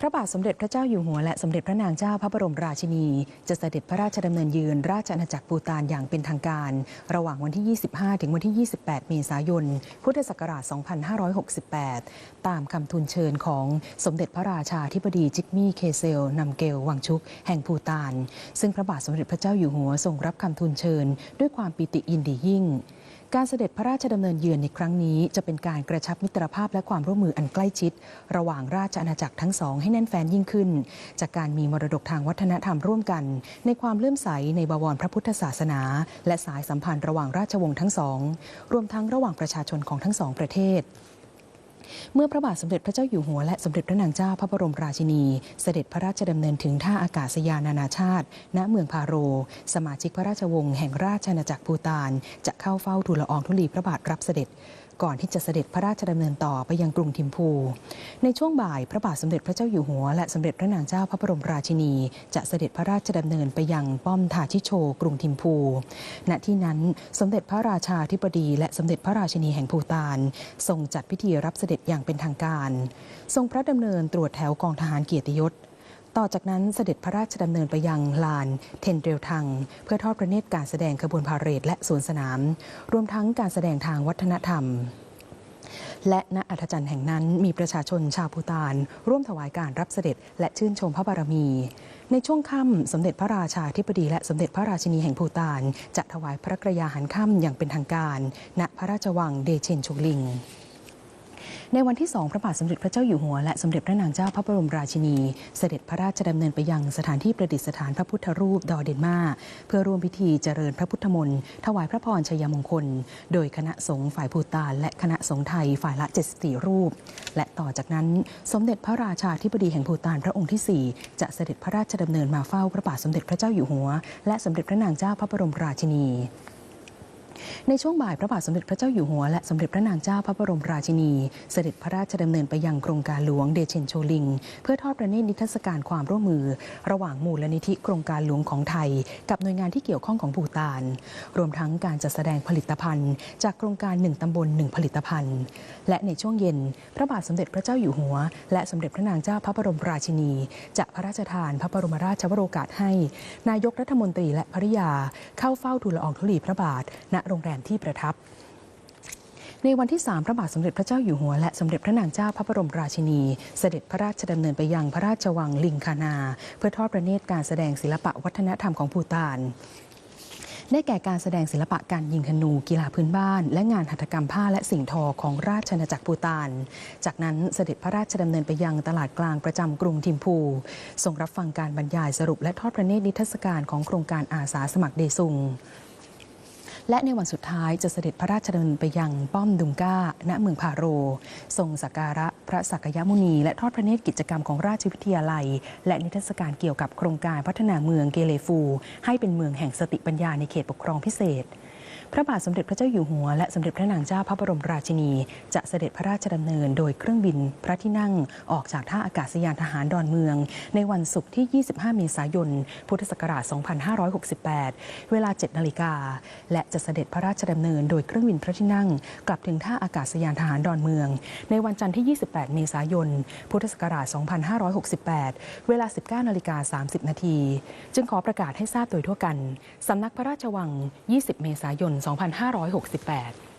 พระบาทสมเด็จพระเจ้าอยู่หัวและสมเด็จพระนางเจ้าพระบรมราชินี จะเสด็จพระราชดำเนินยืนราชอาณาจักรปูตานอย่างเป็นทางการ ระหว่างวันที่ 25 ถึงวันที่ 28 เมษายน พุทธศักราช 2568 ตามคำทูลเชิญของสมเด็จพระราชาธิบดีจิกมี่เคเซลนำเกลวังชุก แห่งปูตาน ซึ่งพระบาทสมเด็จพระเจ้าอยู่หัวทรงรับคำทูลเชิญ ด้วยความปิติยินดียิ่ง การเสด็จพระราชดำเนินเยือนในครั้งนี้จะเป็นการกระชับมิตรภาพและความร่วมมืออันใกล้ชิด ระหว่างราชอาณาจักรทั้งสองให้แน่นแฟนยิ่งขึ้น จากการมีมรดกทางวัฒนธรรมร่วมกัน ในความเลื่อมใสในบวรพระพุทธศาสนา และสายสัมพันธ์ระหว่างราชวงศ์ทั้งสอง รวมทั้งระหว่างประชาชนของทั้งสองประเทศ เมื่อพระบาทสมเด็จพระเจ้าอยู่หัวและสมเด็จพระนางเจ้าพระบรมราชินี เสด็จพระราชดำเนินถึงท่าอากาศยานนานาชาติ ณเมืองพาโร สมาชิกพระราชวงศ์แห่งราชอาณาจักรพูตาน จะเข้าเฝ้าทูลละอองธุลีพระบาทรับเสด็จ ก่อนที่จะเสด็จพระราชดำเนินต่อไปยังกรุงทิมพู ในช่วงบ่ายพระบาทสมเด็จพระเจ้าอยู่หัว และสมเด็จพระนางเจ้าพระบรมราชินี จะเสด็จพระราชดำเนินไปยังป้อมทาชิโช กรุงทิมพู ณที่นั้นสมเด็จพระราชาธิบดี และสมเด็จพระราชินีแห่งพูตาน ทรงจัดพิธีรับเสด็จอย่างเป็นทางการ ทรงพระดำเนินตรวจแถวกองทหารเกียรติยศ ต่อจากนั้นเสด็จพระราชดำเนินไปยังลานเทนเดลทัง เพื่อทอดพระเนตรการแสดงขบวนพาเหรดและสวนสนาม รวมทั้งการแสดงทางวัฒนธรรมและณอัธจันทร์แห่งนั้นมีประชาชนชาวพูตาน ร่วมถวายการรับเสด็จ และชื่นชมพระบารมี ในช่วงค่ำสมเด็จพระราชาธิบดีและสมเด็จพระราชินีแห่งพูตาน จะถวายพระกรยาหารค่ำอย่างเป็นทางการ ณพระราชวังเดเชนชุกลิง ในวันที่ 2 พระบาทสมเด็จพระเจ้าอยู่หัว และสมเด็จพระนางเจ้าพระบรมราชินี เสด็จพระราชดำเนินไปยังสถานที่ประดิษฐานพระพุทธรูปดอเดนมาเพื่อร่วมพิธีเจริญพระพุทธมนต์ถวายพระพรชัยมงคล โดยคณะสงฆ์ฝ่ายภูตานและคณะสงฆ์ไทยฝ่ายละ74รูป และต่อจากนั้นสมเด็จพระราชาธิบดีแห่งภูตานพระองค์ที่ 4 จะเสด็จพระราชดำเนินมาเฝ้าพระบาทสมเด็จพระเจ้าอยู่หัว และสมเด็จพระนางเจ้าพระบรมราชินี ในช่วงบ่ายพระบาทสมเด็จพระเจ้าอยู่หัวและสมเด็จพระนางเจ้าพระบรมราชินี เสด็จพระราชดำเนินไปยังโครงการหลวงเดเชนโชลิง เพื่อทอดพระเนตรนิทรรศการความร่วมมือ ระหว่างมูลนิธิโครงการหลวงของไทย กับหน่วยงานที่เกี่ยวข้องของภูตาน รวมทั้งการจัดแสดงผลิตภัณฑ์ จากโครงการหนึ่งตำบลหนึ่งผลิตภัณฑ์ และในช่วงเย็น พระบาทสมเด็จพระเจ้าอยู่หัว และสมเด็จพระนางเจ้าพระบรมราชินี จะพระราชทานพระบรมราชวโรกาสให้ นายกรัฐมนตรีและภริยาเข้าเฝ้าทูลละอองธุลีพระบาทณโรงแรมที่ประทับในวันที่ 3 พระบาทสมเด็จพระเจ้าอยู่หัว และสมเด็จพระนางเจ้าพระบรมราชินี เสด็จพระราชดำเนินไปยังพระราชวังลิงคานา เพื่อทอดพระเนตรการแสดงศิลปะวัฒนธรรมของภูตานได้แก่การแสดงศิลปะการยิงธนูกีฬาพื้นบ้าน และงานหัตถกรรมผ้าและสิ่งทอของราชอาณาจักรปูตาน จากนั้นเสด็จพระราชดำเนินไปยังตลาดกลางประจำกรุงทิมพูทรงรับฟังการบรรยายสรุปและทอดพระเนตรนิทรรศการของโครงการอาสาสมัครเดซุง และในวันสุดท้ายจะเสด็จพระราชดำเนินไปยังป้อมดุงก้า ณเมืองพาโร ทรงสักการะพระสักยมุนี และทอดพระเนตรกิจกรรมของราชวิทยาลัย และนิทรรศการเกี่ยวกับโครงการพัฒนาเมืองเกเลฟู ให้เป็นเมืองแห่งสติปัญญาในเขตปกครองพิเศษ พระบาทสมเด็จพระเจ้าอยู่หัว และสมเด็จพระนางเจ้าพระบรมราชินี จะเสด็จพระราชดำเนิน โดยเครื่องบินพระที่นั่งออกจากท่าอากาศยานทหารดอนเมือง ในวันศุกร์ที่ 25 เมษายน พุทธศักราช 2568 เวลา 7 นาฬิกา และจะเสด็จพระราชดำเนิน โดยเครื่องบินพระที่นั่ง กลับถึงท่าอากาศยานทหารดอนเมือง ในวันจันทร์ที่ 28 เมษายน พุทธศักราช 2568 เวลา 19 นาฬิกา 30 นาที จึงขอประกาศให้ทราบโดยทั่วกันสำนักพระราชวัง 20 เมษายน2568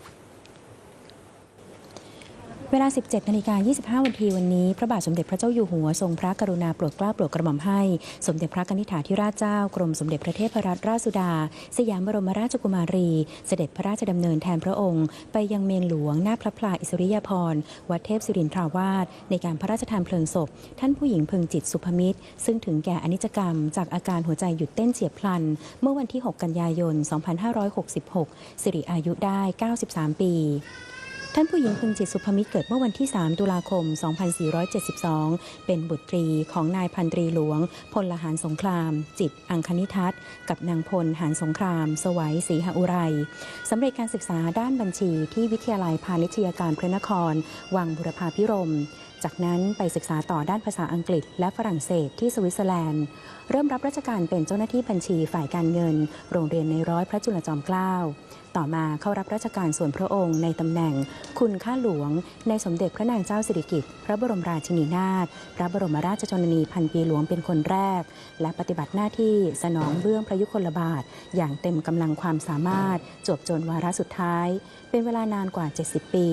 เวลา 17นาฬิกา25วันทีวันนี้ พระบาทสมเด็จพระเจ้าอยู่หัวทรงพระกรุณาโปรดเกล้าโปรดกระหม่อมให้ สมเด็จพระกนิษฐาธิราชเจ้ากรมสมเด็จพระเทพรัตนราชสุดา สยามบรมราชกุมารี เสด็จพระราชดำเนินแทนพระองค์ ไปยังเมนหลวงหน้าพระพลาอิสริยาภรณ์วัดเทพศิรินทราวาสในการพระราชทานเพลิงศพ ท่านผู้หญิงพึงจิตสุภมิตร ซึ่งถึงแก่อนิจกรรม จากอาการหัวใจหยุดเต้นเฉียบพลัน เมื่อวันที่ 6 กันยายน 2566 สิริอายุได้ 93 ปี ท่านผู้หญิงพึงจิตสุภมิตรเกิดเมื่อวันที่ 3 ตุลาคม 2472 เป็นบุตรีของนายพันตรีหลวง พลหารสงคราม จิต อังคณิทัศน์ กับนางพลหารสงคราม สวัยศรีหอุไรสำเร็จการศึกษาด้านบัญชีที่วิทยาลัยพาณิชยการพระนคร วังบุรพาพิรม จากนั้นไปศึกษาต่อด้านภาษาอังกฤษ และฝรั่งเศสที่สวิตเซอร์แลนด์ เริ่มรับราชการเป็นเจ้าหน้าที่บัญชีฝ่ายการเงิน โรงเรียนในร้อยพระจุลจอมเกล้า ต่อมาเข้ารับราชการส่วนพระองค์ในตำแหน่ง คุณข้าหลวง ในสมเด็จพระนางเจ้าสิริกิติ์พระบรมราชินีนาถพระบรมราชชนนีพันปีหลวงเป็นคนแรก และปฏิบัติหน้าที่สนองเบื้องพระยุคลบาท อย่างเต็มกำลังความสามารถจวบจนวาระสุดท้าย เป็นเวลานานกว่า 70 ปี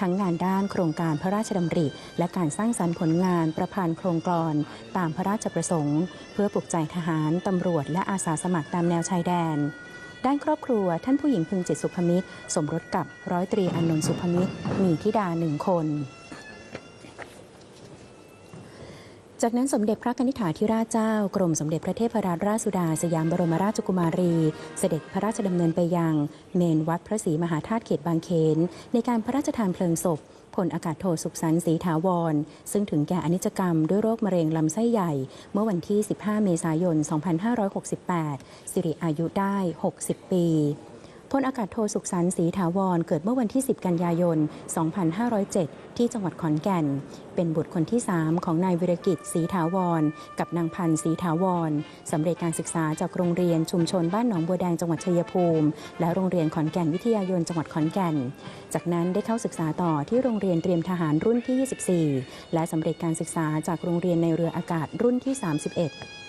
ทั้งงานด้านโครงการพระราชดำริ และการสร้างสรรค์ผลงานประพันธ์โครงกรอนตามพระราชประสงค์ เพื่อปลุกใจทหาร ตำรวจ และอาสาสมัครตามแนวชายแดน ด้านครอบครัวท่านผู้หญิงพึงจิตสุภมิตร สมรสกับร้อยตรีอนนท์สุภมิตร มีธิดาหนึ่งคน จากนั้นสมเด็จพระนิษฐาธิราชเจ้า กรมสมเด็จพระเทพรัตนราชสุดาสยามบรมราชกุมารี เสด็จพระราชดำเนินไปยัง เมนวัดพระศรีมหาธาตุเขตบางเขน ในการพระราชทานเพลิงศพพลอากาศโทสุขสันต์ศรีถาวร ซึ่งถึงแก่อนิจกรรมด้วยโรคมะเร็งลำไส้ใหญ่ เมื่อวันที่ 15 เมษายน 2568 สิริอายุได้ 60 ปี พลอากาศโทสุขสันต์ศรีถาวร เกิดเมื่อวันที่ 10 กันยายน 2507 ที่จังหวัดขอนแก่น เป็นบุตรคนที่ 3 ของนายวิรกิจศรีถาวร กับนางพันธ์ศรีถาวรสำเร็จการศึกษาจากโรงเรียนชุมชนบ้านหนองบัวแดงจังหวัดชัยภูมิ และโรงเรียนขอนแก่นวิทยายนจังหวัดขอนแก่น จากนั้นได้เข้าศึกษาต่อที่โรงเรียนเตรียมทหารรุ่นที่ 24 และสำเร็จการศึกษาจากโรงเรียนในเรืออากาศรุ่นที่ 31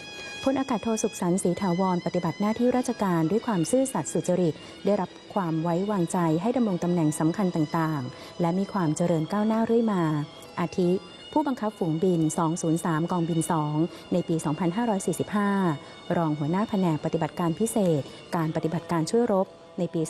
พลอากาศโทสุขสันต์ศรีถาวร ปฏิบัติหน้าที่ราชการด้วยความซื่อสัตย์สุจริต ได้รับความไว้วางใจให้ดำรงตำแหน่งสำคัญต่างๆ และมีความเจริญก้าวหน้าเรื่อยมา อาทิ ผู้บังคับฝูงบิน 203 กองบิน 2 ในปี 2545 รองหัวหน้าแผนกปฏิบัติการพิเศษ การปฏิบัติการช่วยรบ ในปี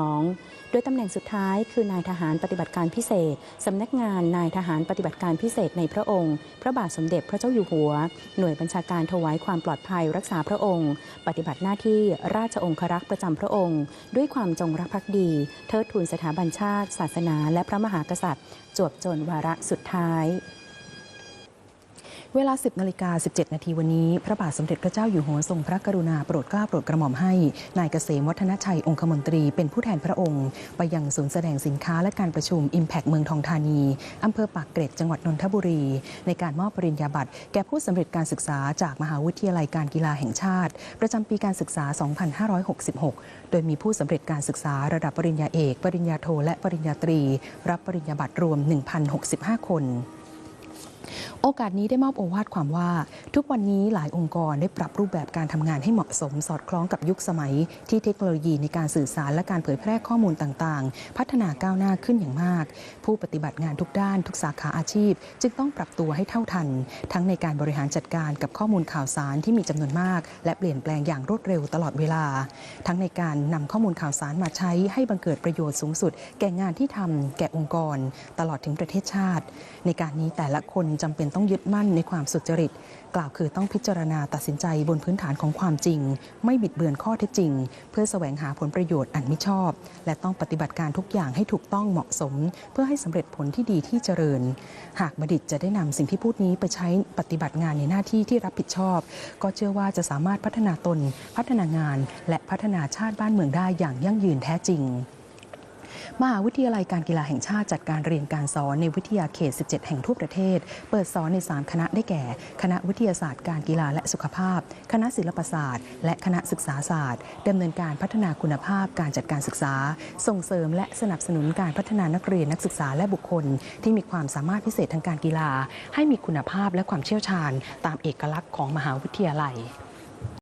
2562 โดยตำแหน่งสุดท้ายคือนายทหารปฏิบัติการพิเศษ สำนักงานนายทหารปฏิบัติการพิเศษในพระองค์ พระบาทสมเด็จพระเจ้าอยู่หัว หน่วยบัญชาการถวายความปลอดภัยรักษาพระองค์ ปฏิบัติหน้าที่ราชองครักษ์ประจำพระองค์ ด้วยความจงรักภักดี เทิดทูนสถาบันชาติ ศาสนา และพระมหากษัตริย์ จวบจนวาระสุดท้าย เวลา 10นาฬิกา17 นาทีวันนี้ พระบาทสมเด็จพระเจ้าอยู่หัวทรงพระกรุณาโปรดเกล้าโปรดกระหม่อมให้ นายเกษมวัฒนชัยองคมนตรีเป็นผู้แทนพระองค์ ไปยังศูนย์แสดงสินค้าและการประชุม Impact เมืองทองธานีอำเภอปากเกร็ดจังหวัดนนทบุรี ในการมอบปริญญาบัตร แก่ผู้สำเร็จการศึกษาจากมหาวิทยาลัยการกีฬาแห่งชาติ ประจำปีการศึกษา 2566 โดยมีผู้สำเร็จการศึกษาระดับปริญญาเอก ปริญญาโทและปริญญาตรี รับปริญญาบัตรรวม 1,065 คน โอกาสนี้ได้มอบโอวาทความว่า ทุกวันนี้หลายองค์กรได้ปรับรูปแบบการทำงานให้เหมาะสมสอดคล้องกับยุคสมัย ที่เทคโนโลยีในการสื่อสารและการเผยแพร่ข้อมูลต่างๆ พัฒนาก้าวหน้าขึ้นอย่างมาก ผู้ปฏิบัติงานทุกด้านทุกสาขาอาชีพ จึงต้องปรับตัวให้เท่าทัน ทั้งในการบริหารจัดการกับข้อมูลข่าวสารที่มีจำนวนมาก และเปลี่ยนแปลงอย่างรวดเร็วตลอดเวลา ทั้งในการนำข้อมูลข่าวสารมาใช้ให้บังเกิดประโยชน์สูงสุด แก่งานที่ทำแก่องค์กร ตลอดถึงประเทศชาติ ในการนี้แต่ละคนจำเป็นต้องยึดมั่นในความสุจริต กล่าวคือต้องพิจารณาตัดสินใจบนพื้นฐานของความจริง ไม่บิดเบือนข้อเท็จจริง เพื่อแสวงหาผลประโยชน์อันมิชอบ และต้องปฏิบัติการทุกอย่างให้ถูกต้องเหมาะสม เพื่อให้สำเร็จผลที่ดีที่เจริญ หากบัณฑิตจะได้นำสิ่งที่พูดนี้ไปใช้ปฏิบัติงานในหน้าที่ที่รับผิดชอบ ก็เชื่อว่าจะสามารถพัฒนาตน พัฒนางาน และพัฒนาชาติบ้านเมืองได้อย่างยั่งยืนแท้จริง มหาวิทยาลัยการกีฬาแห่งชาติจัดการเรียนการสอนในวิทยาเขต 17 แห่งทั่วประเทศ เปิดสอนใน 3 คณะได้แก่ คณะวิทยาศาสตร์การกีฬาและสุขภาพ คณะศิลปศาสตร์ และคณะศึกษาศาสตร์ดำเนินการพัฒนาคุณภาพการจัดการศึกษา ส่งเสริมและสนับสนุนการพัฒนานักเรียนนักศึกษาและบุคคล ที่มีความสามารถพิเศษทางการกีฬา ให้มีคุณภาพและความเชี่ยวชาญ ตามเอกลักษณ์ของมหาวิทยาลัย